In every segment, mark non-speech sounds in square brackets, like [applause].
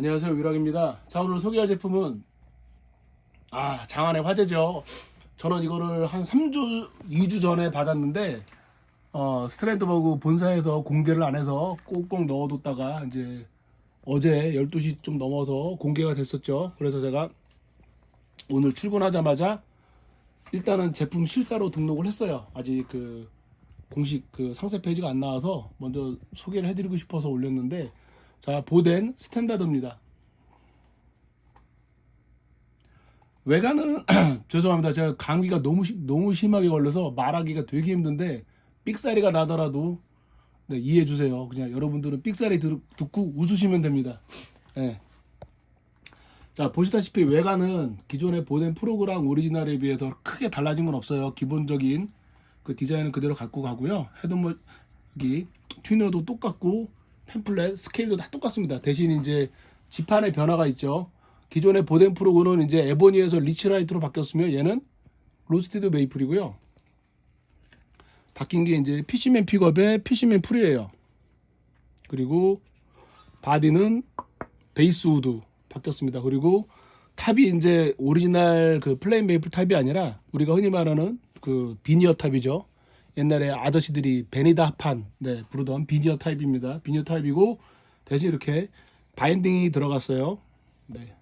안녕하세요 위락입니다. 자 오늘 소개할 제품은 아 장안의 화제죠. 저는 이거를 한 3주 2주 전에 받았는데 어, 스트랜드버그 본사에서 공개를 안 해서 꼭꼭 넣어뒀다가 이제 어제 12시 좀 넘어서 공개가 됐었죠. 그래서 제가 오늘 출근하자마자 일단은 제품 실사로 등록을 했어요. 아직 그 공식 그 상세 페이지가 안 나와서 먼저 소개를 해드리고 싶어서 올렸는데 자 보덴 스탠다드입니다. 외관은 [clears throat] 죄송합니다. 제가 감기가 너무 시- 너무 심하게 걸려서 말하기가 되게 힘든데 삑사리가 나더라도 네, 이해해 주세요. 그냥 여러분들은 삑사리 들- 듣고 웃으시면 됩니다. 예. 자 보시다시피 외관은 기존의 보덴 프로그램 오리지널에 비해서 크게 달라진 건 없어요. 기본적인 그 디자인은 그대로 갖고 가고요. 헤드모 여기 튜너도 똑같고 팸플렛 스케일도 다 똑같습니다. 대신 이제 지판의 변화가 있죠. 기존의 보덴 프로그는 이제 에보니에서 리치라이트로 바뀌었으면 얘는 로스티드 메이플이고요. 바뀐 게 이제 피시맨 픽업에 피시맨 풀이에요. 그리고 바디는 베이스 우드 바뀌었습니다. 그리고 탑이 이제 오리지널 그 플레인 메이플 탑이 아니라 우리가 흔히 말하는 그 비니어 탑이죠. 옛날에 아저씨들이 베니다판 네, 부르던 비니어 타입입니다. 비니어 타입이고 대신 이렇게 바인딩이 들어갔어요. 네.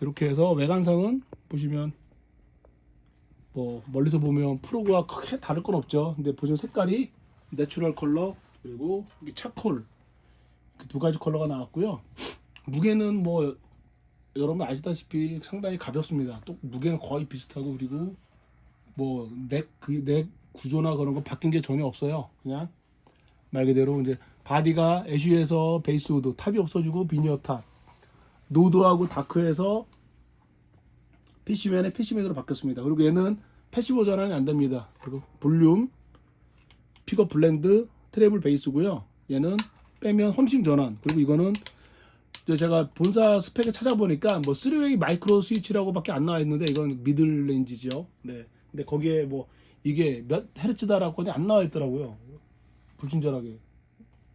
이렇게 해서 외관상은 보시면 뭐 멀리서 보면 프로그와 크게 다를 건 없죠. 근데 보시면 색깔이 내추럴 컬러 그리고 이 차콜 두 가지 컬러가 나왔고요. 무게는 뭐 여러분 아시다시피 상당히 가볍습니다. 또 무게는 거의 비슷하고 그리고 뭐넥그넥 구조나 그런 거 바뀐 게 전혀 없어요. 그냥 말 그대로 이제 바디가 애쉬에서 베이스 우드 탑이 없어지고 비니어 탑 노드하고 다크에서 PC맨에 PC맨으로 바뀌었습니다. 그리고 얘는 패시브 전환이 안 됩니다. 그리고 볼륨, 픽업 블렌드, 트래블 베이스고요. 얘는 빼면 험싱 전환. 그리고 이거는 제가 본사 스펙을 찾아보니까 뭐 3웨이 마이크로 스위치라고밖에 안 나와 있는데 이건 미들 레인지죠. 네. 근데 거기에 뭐 이게 몇 헤르츠다라고 안 나와 있더라고요. 불친절하게.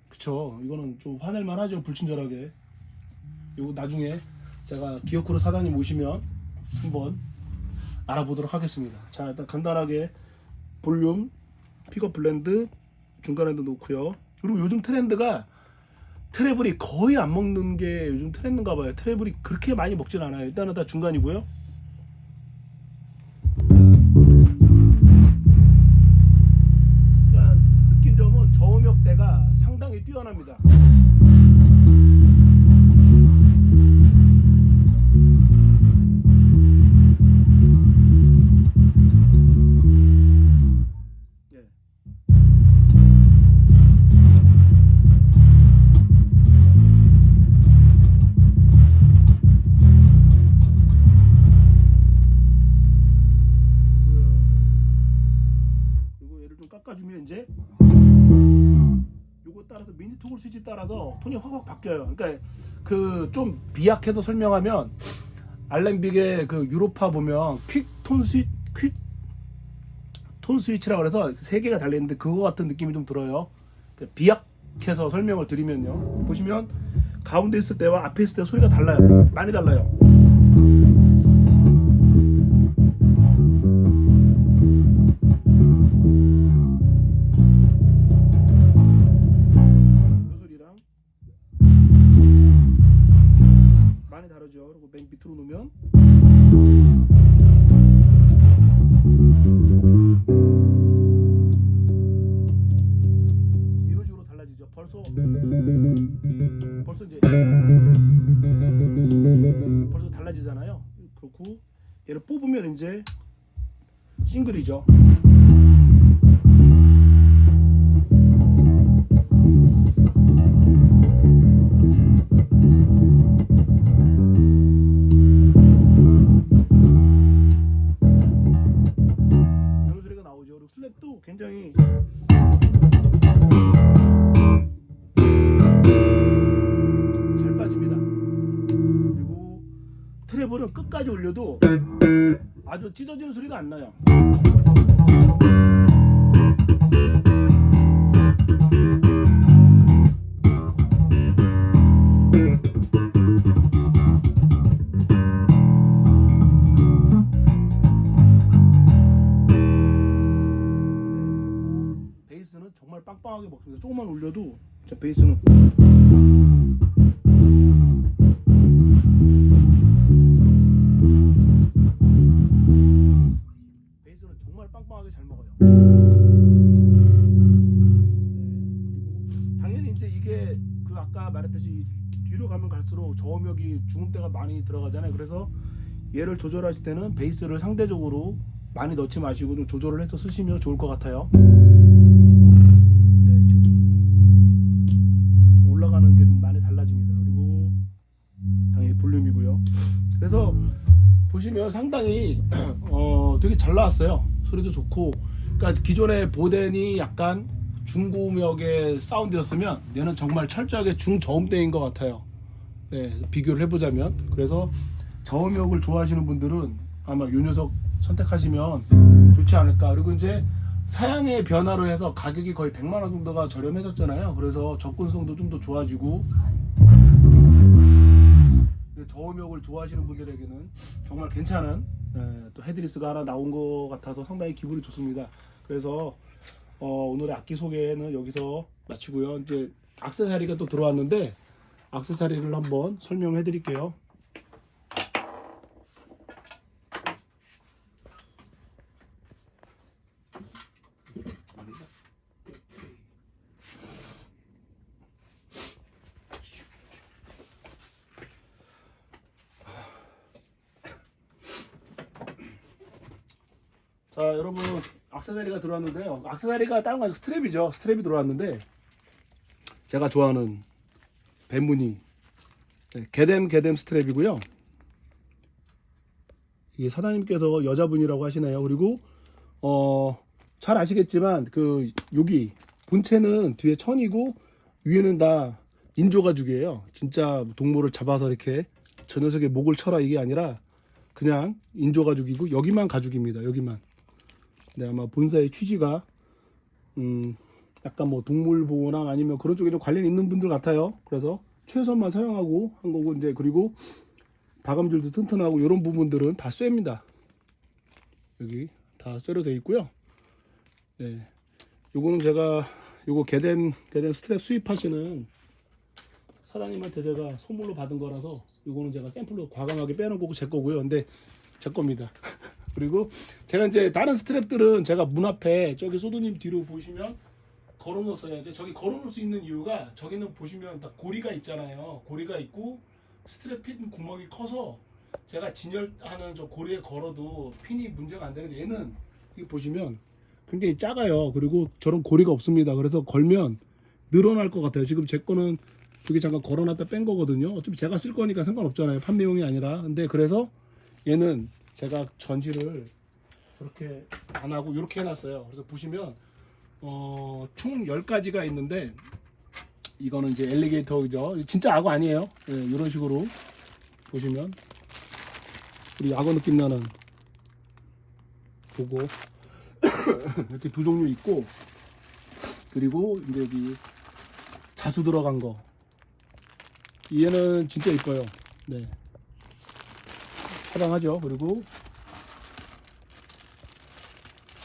그쵸. 이거는 좀 화낼 만 하죠. 불친절하게. 요거 나중에 제가 기어크로 사장님 오시면 한번 알아보도록 하겠습니다. 자, 일단 간단하게 볼륨, 픽업 블렌드 중간에도 놓고요. 그리고 요즘 트렌드가 트래블이 거의 안 먹는 게 요즘 트렌드인가 봐요. 트래블이 그렇게 많이 먹진 않아요. 일단은 다 중간이고요. 뛰어납니다. 예. 좀 깎아주면 이제 따라서 미니 토글 스위치 따라서 톤이 확확 바뀌어요. 그러니까 그좀 비약해서 설명하면 알렌빅의 그 유로파 보면 퀵톤 스위 퀵톤 스위치라 그래서 세 개가 달려 있는데 그거 같은 느낌이 좀 들어요. 그 비약해서 설명을 드리면요. 보시면 가운데 있을 때와 앞에 있을 때 소리가 달라요. 많이 달라요. 요 싱글이죠. 그래도 아주 찢어지는 소리가 안 나요. 베이스는 정말 빵빵하게 먹습니다. 조금만 올려도 저 베이스는 저음역이 중음대가 많이 들어가잖아요. 그래서 얘를 조절하실 때는 베이스를 상대적으로 많이 넣지 마시고 좀 조절을 해서 쓰시면 좋을 것 같아요. 네, 올라가는 게 좀 많이 달라집니다. 그리고 당연히 볼륨이고요. 그래서 보시면 상당히 [clears throat] 어 되게 잘 나왔어요. 소리도 좋고, 그러니까 기존의 보덴이 약간 중고음역의 사운드였으면 얘는 정말 철저하게 중저음대인 것 같아요. 네, 비교를 해보자면 그래서 저음역을 좋아하시는 분들은 아마 요 녀석 선택하시면 좋지 않을까. 그리고 이제 사양의 변화로 해서 가격이 거의 100만 원 정도가 저렴해졌잖아요. 그래서 접근성도 좀 더 좋아지고 저음역을 좋아하시는 분들에게는 정말 괜찮은 예, 또 헤드리스가 하나 나온 것 같아서 상당히 기분이 좋습니다. 그래서 어, 오늘의 악기 소개는 여기서 마치고요. 이제 악세사리가 또 들어왔는데 악세사리를 한번 설명해 드릴게요. 자 여러분 악세사리가 들어왔는데요 악세사리가 다른 거 아니고 스트랩이죠 스트랩이 들어왔는데 제가 좋아하는 뱀무늬 네, 게뎀 게뎀 스트랩이고요. 이게 사장님께서 여자분이라고 하시네요. 그리고 어 잘 아시겠지만 그 여기 본체는 뒤에 천이고 위에는 다 인조 가죽이에요. 진짜 동물을 잡아서 이렇게 저 녀석의 목을 쳐라 이게 아니라 그냥 인조 가죽이고 여기만 가죽입니다. 여기만. 네, 아마 본사의 취지가 음, 약간 뭐 동물 보호나 아니면 그런 쪽에 좀 관련 있는 분들 같아요. 그래서 최선만 사용하고 한 거고 이제 그리고 바감줄도 튼튼하고 이런 부분들은 다 쇠입니다. 여기 다 쇠로 되어 있고요. 네, 요거는 제가 요거 게뎀 게뎀 스트랩 수입하시는 사장님한테 제가 선물로 받은 거라서 요거는 제가 샘플로 과감하게 빼놓은 거고 제 거고요. 근데 제 겁니다. [laughs] 그리고 제가 이제 다른 스트랩들은 제가 문 앞에 저기 소도님 뒤로 보시면 걸어놓았어요. 근데 저기 걸어놓을 수 있는 이유가 저기는 보시면 다 고리가 있잖아요. 고리가 있고 스트랩 핀 구멍이 커서 제가 진열하는 저 고리에 걸어도 핀이 문제가 안 되는데 얘는 이거 보시면 굉장히 작아요. 그리고 저런 고리가 없습니다. 그래서 걸면 늘어날 것 같아요. 지금 제 거는 저기 잠깐 걸어놨다 뺀 거거든요. 어차피 제가 쓸 거니까 상관없잖아요. 판매용이 아니라. 근데 그래서 얘는 제가 전지를 저렇게 안 하고 이렇게 해놨어요. 그래서 보시면 어, 총 10가지가 있는데 이거는 이제 엘리게이터죠. 진짜 악어 아니에요. 예, 이런 식으로 보시면 우리 악어 느낌 나는 보고 [coughs] 이렇게 두 종류 있고 그리고 이제 여기 자수 들어간 거 얘는 진짜 이뻐요. 네. 사랑하죠. 그리고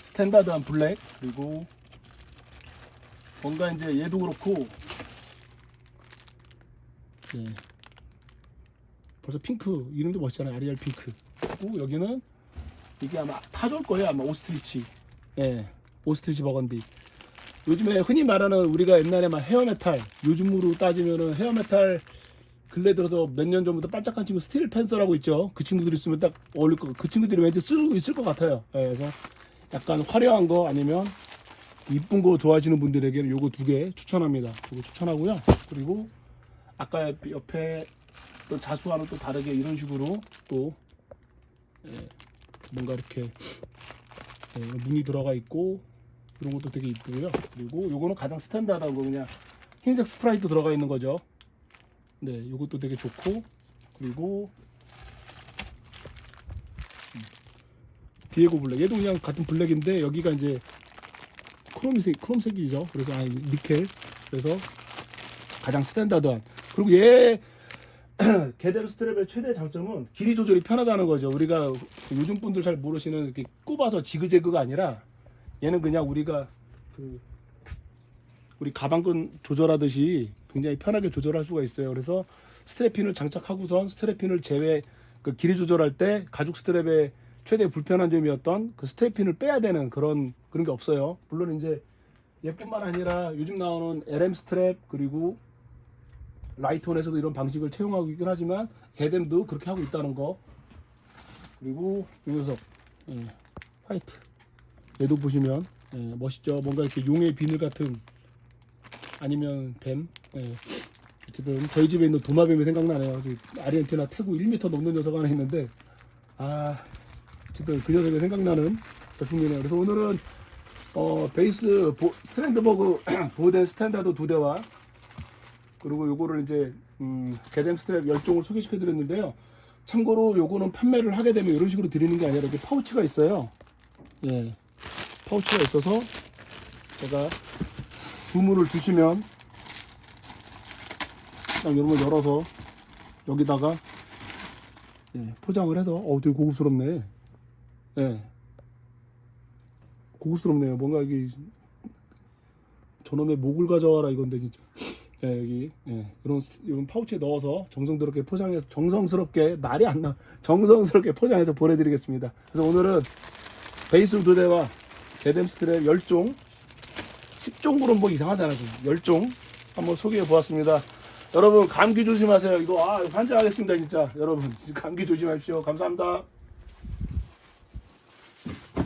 스탠다드한 블랙 그리고 뭔가 이제 얘도 그렇고 네. 벌써 핑크 이름도 멋있잖아요. 아리알 핑크. 그리고 여기는 이게 아마 타줄 거예요. 아마 오스트리치. 예. 오스트리치 버건디. 요즘에 흔히 말하는 우리가 옛날에 막 헤어메탈 요즘으로 따지면은 헤어메탈 근래 들어서 몇 년 전부터 반짝한 친구 스틸 펜서라고 있죠. 그 친구들이 쓰면 딱 어울릴 거. 그 친구들이 왠지 쓰고 있을 것 같아요. 예, 그래서 약간 화려한 거 아니면 이쁜 거 좋아하시는 분들에게는 요거 두 개 추천합니다. 요거 추천하고요. 그리고 아까 옆- 옆에 또 자수와는 또 다르게 이런 식으로 또 예, 뭔가 이렇게 예, 문이 들어가 있고 이런 것도 되게 이쁘고요. 그리고 요거는 가장 스탠다드한 거 그냥 흰색 스프라이트 들어가 있는 거죠. 네, 이것도 되게 좋고 그리고 음, 디에고 블랙 얘도 그냥 같은 블랙인데 여기가 이제 크롬색 크롬색이죠. 그래서 아니 니켈 그래서 가장 스탠다드한 그리고 얘 [clears throat] 게데르 스트랩의 최대 장점은 길이 조절이 편하다는 거죠. 우리가 요즘 분들 잘 모르시는 이렇게 꼽아서 지그재그가 아니라 얘는 그냥 우리가 그 우리 가방끈 조절하듯이 굉장히 편하게 조절할 수가 있어요. 그래서 스트랩핀을 장착하고선 스트랩핀을 제외 그 길이 조절할 때 가죽 스트랩의 최대 불편한 점이었던 그 스트랩핀을 빼야 되는 그런 그런 게 없어요. 물론 이제 얘뿐만 아니라 요즘 나오는 LM 스트랩 그리고 라이트온에서도 이런 방식을 채용하고 있긴 하지만 개뎀도 그렇게 하고 있다는 거 그리고 이 녀석 예, 화이트 얘도 보시면 예, 멋있죠 뭔가 이렇게 용의 비늘 같은 아니면 뱀 예. 어쨌든 저희 집에 있는 도마뱀이 생각나네요 아르헨티나 태국 1m 넘는 녀석 하나 있는데 아 어쨌든 그 녀석이 생각나는 제품이네요 그래서 오늘은 어, 베이스 보, 스트랜드버그 [clears throat] 보덴 스탠다드 두 대와 그리고 요거를 이제 음, 게뎀 스트랩 10종을 소개시켜 드렸는데요. 참고로 요거는 판매를 하게 되면 이런 식으로 드리는 게 아니라 이렇게 파우치가 있어요. 예. 파우치가 있어서 제가 주문을 주시면 딱 이런 걸 열어서 여기다가 예, 포장을 해서 어우 되게 고급스럽네. 예. 고급스럽네요. 뭔가 이게 저놈의 목을 가져와라 이건데 진짜. 예, 여기 예, 이런 이런 파우치에 넣어서 정성스럽게 포장해서 정성스럽게 말이 안 나. 정성스럽게 포장해서 보내드리겠습니다. 그래서 오늘은 베이스 두 대와 게뎀 스트랩 10종 10종 그럼 뭐 이상하잖아 지금 10종 한번 소개해 보았습니다. 여러분 감기 조심하세요. 이거 아 환장하겠습니다 진짜 여러분 감기 조심하십시오. 감사합니다.